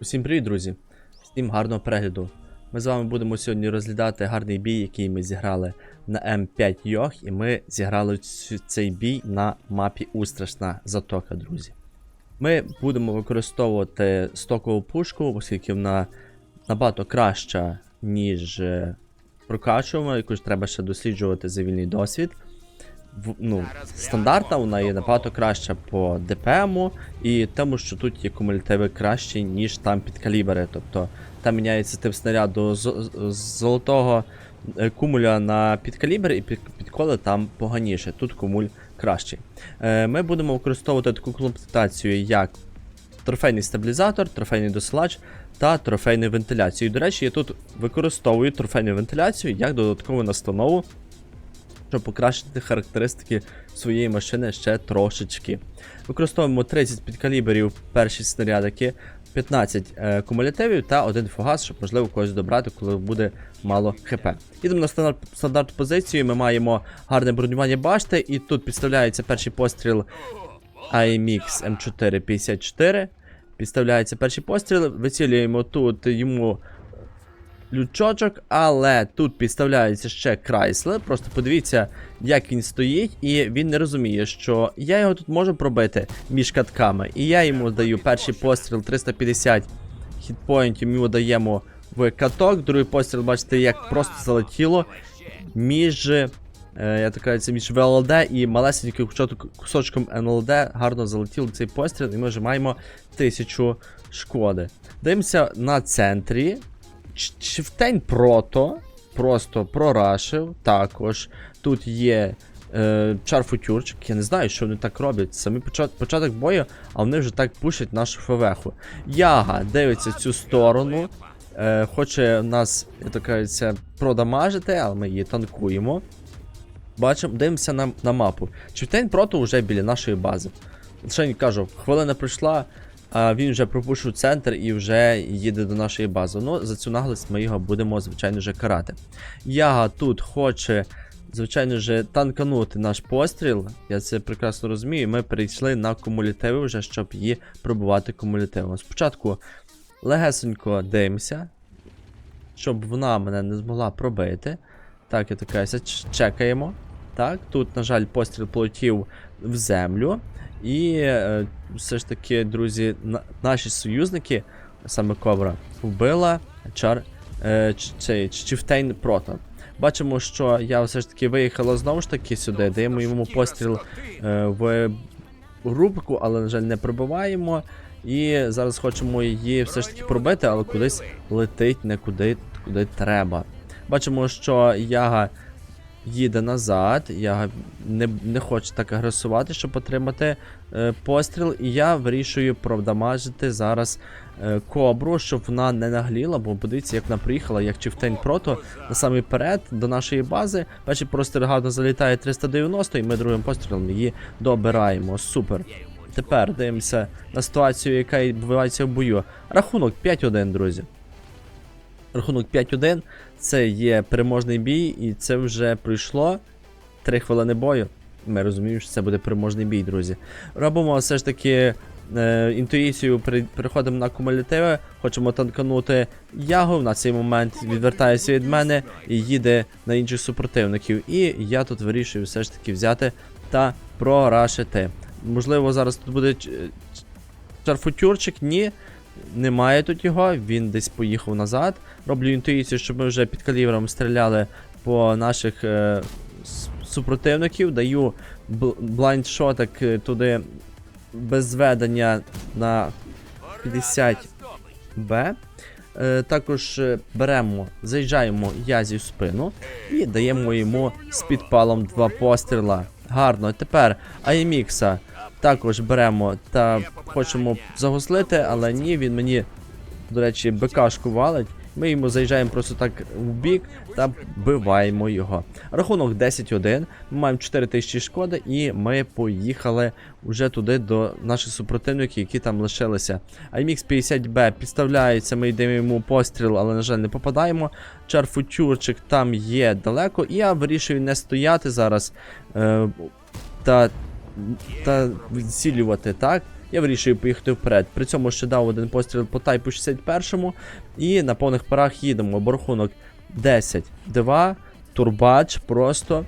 Усім привіт, друзі! Всім гарного перегляду. Ми з вами будемо сьогодні розглядати гарний бій, який ми зіграли на М5 Йох, і ми зіграли цей бій на мапі Устрашна Затока, друзі. Ми будемо використовувати стокову пушку, оскільки вона набагато краща, ніж е, прокачувана, яку ж треба ще досліджувати за вільний досвід. Ну, стандартна вона є набагато краща по ДПМу, і тому, що тут є кумулятиви кращі, ніж там під калібри. Тобто там міняється тип снаряду з, з золотого е, кумуля на підкалібр, і під, підколи там поганіше. Тут кумуль кращий. Е, ми будемо використовувати таку комплектацію, як трофейний стабілізатор, трофейний досилач та трофейну вентиляцію. І, до речі, я тут використовую трофейну вентиляцію як додаткову настанову щоб покращити характеристики своєї машини ще трошечки. Використовуємо 30 підкаліберів перші снарядики, 15 е, кумулятивів та один фугас, щоб можливо когось добрати, коли буде мало хп. Їдемо на стандарт, стандартну позицію. Ми маємо гарне бронювання башти, і тут підставляється перший постріл IMX M454. Підставляється перший постріл, вицілюємо тут йому лючочок, але тут підставляється ще Крайслер. Просто подивіться, як він стоїть, і він не розуміє, що я його тут можу пробити між катками. І я йому даю перший постріл 350 хітпоінтів, ми йому даємо в каток. Другий постріл, бачите, як просто залетіло між. Я так кажу, це між ВЛД і малесеньким кусочком НЛД гарно залетів цей постріл, і ми вже маємо 1000 шкоди. Дивимося на центрі. Чифтень прото. Просто прорашив. Також. Тут є е, чарфутюрчик. Я не знаю, що вони так роблять. Самі почат, початок бою, а вони вже так пушать нашу фавеху. Яга дивиться цю сторону. Е, хоче нас, я так кажеться, продамажити, але ми її танкуємо. Бачимо, дивимося на, на мапу. Чифтень прото вже біля нашої бази. Лише кажу, хвилина пройшла, він вже пропушив центр і вже їде до нашої бази. Ну, за цю наглость ми його будемо, звичайно ж, карати. Яга тут хоче, звичайно ж, танканути наш постріл. Я це прекрасно розумію. Ми перейшли на кумулятиви вже, щоб її пробувати кумулятивом. Спочатку легесенько дивимося, щоб вона мене не змогла пробити. Так, я така, чекаємо. Так, тут, на жаль, постріл полетів в землю. І е, все ж таки, друзі, на, наші союзники, саме Кобра, вбила чар е, цей Чифтейн Прото. Бачимо, що я все ж таки виїхала знову ж таки сюди, даємо йому постріл е, в рубку, але, на жаль, не пробиваємо. І зараз хочемо її все ж таки пробити, але кудись летить не куди, куди треба. Бачимо, що Яга їде назад. Яга не, не хоче так агресувати, щоб отримати е, постріл. І я вирішую продамажити зараз е, кобру, щоб вона не нагліла, бо подивіться, як вона приїхала, як Чифтень прото на самий перед до нашої бази. Перший постріл гарно залітає 390, і ми другим пострілом її добираємо. Супер. Тепер дивимося на ситуацію, яка відбувається в бою. Рахунок 5-1, друзі. Рахунок 5-1. Це є переможний бій, і це вже пройшло 3 хвилини бою. Ми розуміємо, що це буде переможний бій, друзі. Робимо все ж таки е, інтуїцію, переходимо на кумулятиви, хочемо танканути ягу. На цей момент відвертається від мене і їде на інших супротивників. І я тут вирішую все ж таки взяти та прорашити. Можливо, зараз тут буде чарфутюрчик, ні. Немає тут його, він десь поїхав назад. Роблю інтуїцію, щоб ми вже під калібром стріляли по наших е, супротивників. Даю бл- блайндшотик е, туди без зведення на 50Б. Е, також е, беремо, заїжджаємо язі в спину і даємо йому з підпалом два постріла. Гарно. Тепер Аймікса також беремо та хочемо загуслити, але ні, він мені, до речі, БКшку валить. Ми йому заїжджаємо просто так в бік та вбиваємо його. Рахунок 10-1. Ми маємо 4000 шкоди, і ми поїхали вже туди до наших супротивників, які там лишилися. IMX 50B підставляється, ми йдемо йому постріл, але, на жаль, не попадаємо. Чарфутюрчик там є далеко, і я вирішую не стояти зараз е, та, та відцілювати, так? я вирішую поїхати вперед. При цьому ще дав один постріл по тайпу 61 і на повних парах їдемо. Борхунок 10-2, турбач просто.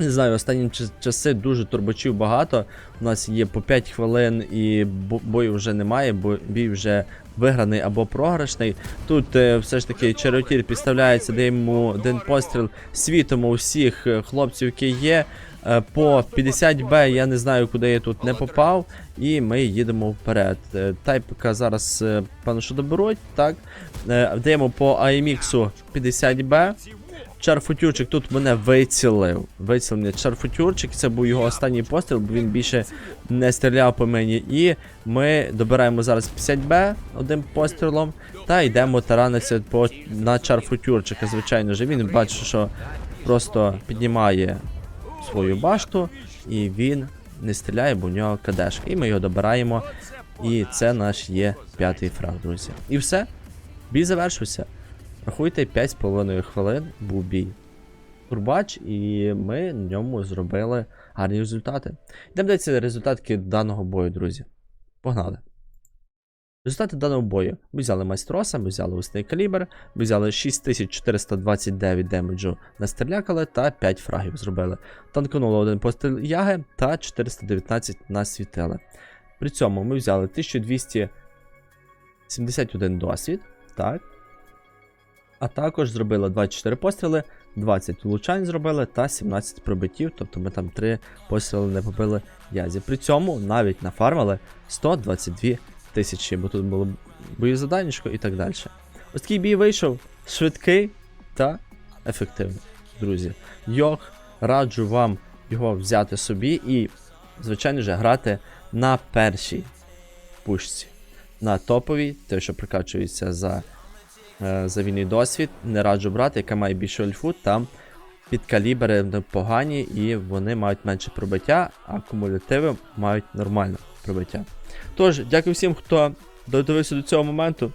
Не знаю, останні часи дуже турбачів багато. У нас є по 5 хвилин і бою вже немає, бо бій вже виграний або програшний. Тут е, все ж таки черотір підставляється, де йому один постріл світом у всіх е, хлопців, які є. Е, по 50Б я не знаю, куди я тут не попав, і ми їдемо вперед. Е, Тайпика зараз, е, певно, що доберуть, так. Е, Даємо по AMX 50Б. Чарфутюрчик тут мене вицілив. Вицілив мене Чарфутюрчик, це був його останній постріл, бо він більше не стріляв по мені. І ми добираємо зараз 50Б одним пострілом та йдемо таранитися по на Чарфутюрчика. Звичайно ж, він бачить, що просто піднімає свою башту, і він не стріляє, бо в нього кадешка. І ми його добираємо. І це наш є п'ятий фраг, друзі. І все. Бій завершився. Рахуйте 5,5 хвилин був бій. Турбач, і ми на ньому зробили гарні результати. Йдемо дивитися результатки даного бою, друзі. Погнали. Результати даного бою. Ми взяли майстроса, ми взяли усний калібр, ми взяли 6429 демеджу настрілякали та 5 фрагів зробили. Танкнули один постріл яги та 419 насвітили. При цьому ми взяли 1271 досвід. Так. А також зробили 24 постріли, 20 влучань зробили та 17 пробиттів, тобто ми там 3 постріли не побили язі. При цьому навіть нафармили 122 тисячі, бо тут було боєзаданнячко і так далі. Ось такий бій вийшов швидкий та ефективний. Друзі, йох, раджу вам його взяти собі і, звичайно ж, грати на першій пушці. На топовій, те, що прикачується за е, за вільний досвід. Не раджу брати, яка має більше альфу, там підкалібри непогані і вони мають менше пробиття, а кумулятиви мають нормальне пробиття. Тож, дякую всім, хто додивився до цього моменту.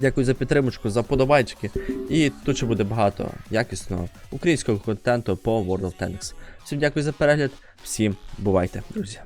Дякую за підтримочку, за подобайчики. І тут ще буде багато якісного українського контенту по World of Tanks. Всім дякую за перегляд, всім бувайте, друзі.